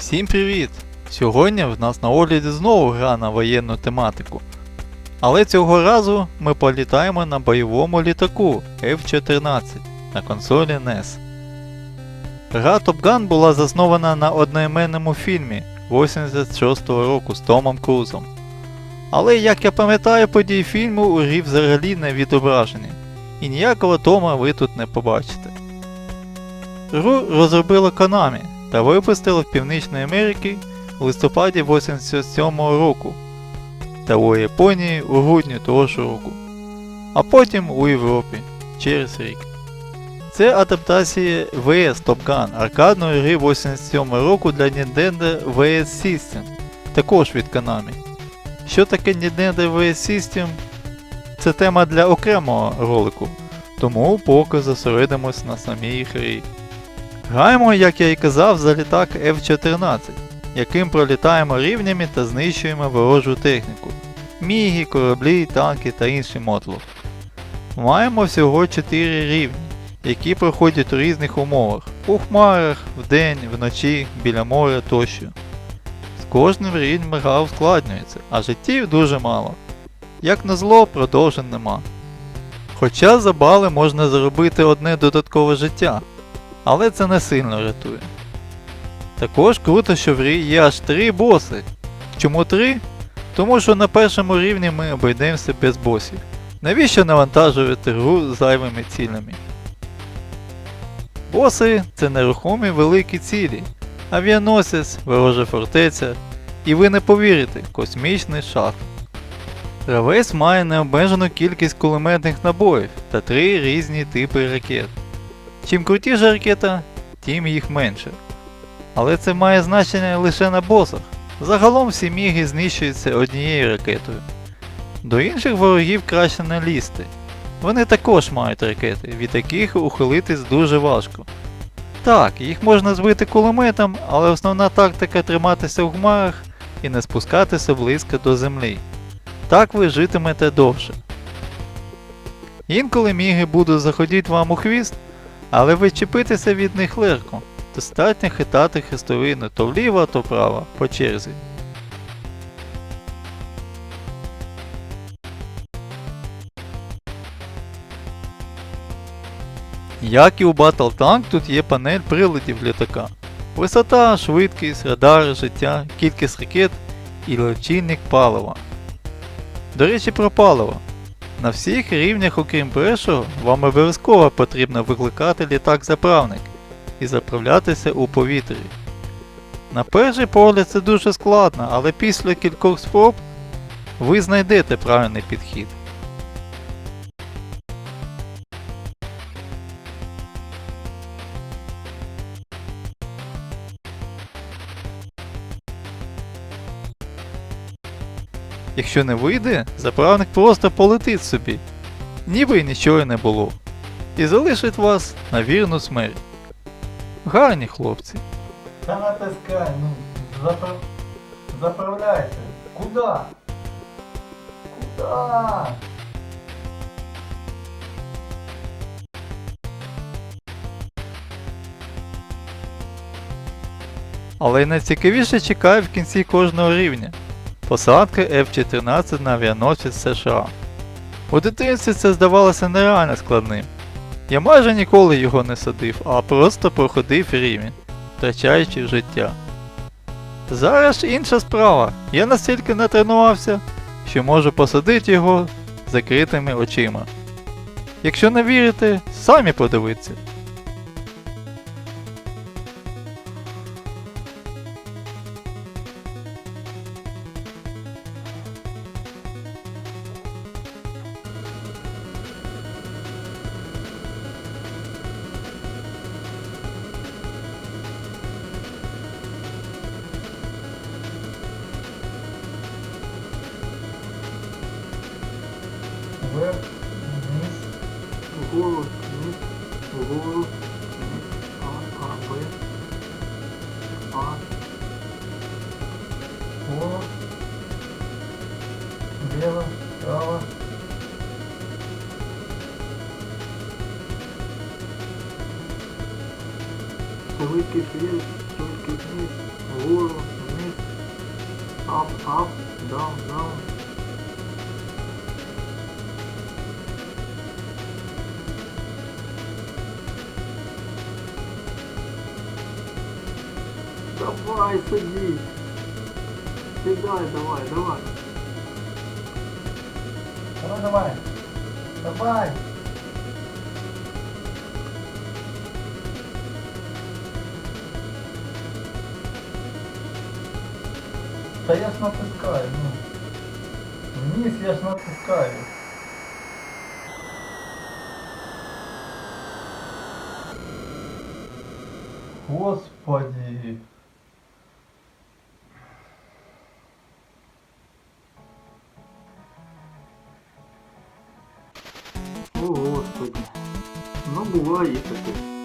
Всім привіт! Сьогодні в нас на огляді знову гра на воєнну тематику. Але цього разу ми політаємо на бойовому літаку F-14 на консолі NES. Гра Top Gun була заснована на одноіменному фільмі 86-го року з Томом Крузом. Але як я пам'ятаю події фільму у грі взагалі не відображені, і ніякого Тома ви тут не побачите. Гру розробила Konami та випустила в Північної Америки в листопаді 87-го року та у Японії у грудні того ж року, а потім у Європі через рік. Це адаптація VS Top Gun аркадної гри 87 року для Nintendo VS System, також від Konami. Що таке Nintendo VS System? Це тема для окремого ролику, тому поки зосередимось на самій грі. Граємо, як я і казав, за літак F-14, яким пролітаємо рівнями та знищуємо ворожу техніку, міги, кораблі, танки та інший мотлох. Маємо всього 4 рівні, які проходять у різних умовах у хмарах, вдень, вночі, біля моря тощо. З кожним рівнем гра ускладнюється, а життів дуже мало. Як назло, продовжень нема. Хоча за бали можна заробити одне додаткове життя, але це не сильно рятує. Також круто, що в грі є аж 3 боси. Чому 3? Тому що на першому рівні ми обійдемося без босів. Навіщо навантажувати гру зайвими цілями? Боси це нерухомі великі цілі, авіаносець, ворожа фортеця, і ви не повірите, космічний шахт. Гравець має необмежену кількість кулеметних набоїв та три різні типи ракет. Чим крутіша ракета, тим їх менше. Але це має значення лише на босах. Загалом всі міги знищуються однією ракетою. До інших ворогів краще не лізти. Вони також мають ракети, від яких ухилитись дуже важко. Так, їх можна збити кулеметом, але основна тактика триматися в хмарах і не спускатися близько до землі. Так ви житимете довше. Інколи міги будуть заходити вам у хвіст, але відчепитися від них легко. Достатньо хитати хрестовину то вліво, то вправо, по черзі. Як і у Battle Tank, тут є панель приладів літака. Висота, швидкість, радар, життя, кількість ракет і лічильник палива. До речі, про паливо. На всіх рівнях, окрім першого, вам обов'язково потрібно викликати літак-заправник і заправлятися у повітрі. На перший погляд це дуже складно, але після кількох спроб ви знайдете правильний підхід. Якщо не вийде, заправник просто полетить собі, ніби й нічого не було, і залишить вас на вірну смерть. Гарні хлопці. Та натискай, ну, запра... заправляйся. Куда? Куда? Але найцікавіше чекає в кінці кожного рівня. Посадка F-14 на авіаносець США. У дитинстві це здавалося нереально складним. Я майже ніколи його не садив, а просто проходив рівень, втрачаючи життя. Зараз інша справа. Я настільки натренувався, що можу посадити його закритими очима. Якщо не вірите, самі подивіться. Швидкість вверх, швидкість вниз, вгору. Up, up, down, down. Давай, садись. Сідай, давай, давай. Давай, давай. Давай. Та я ж натискаю, ну. Вниз я ж натискаю. Господи. О, Господи. Ну, буває таке.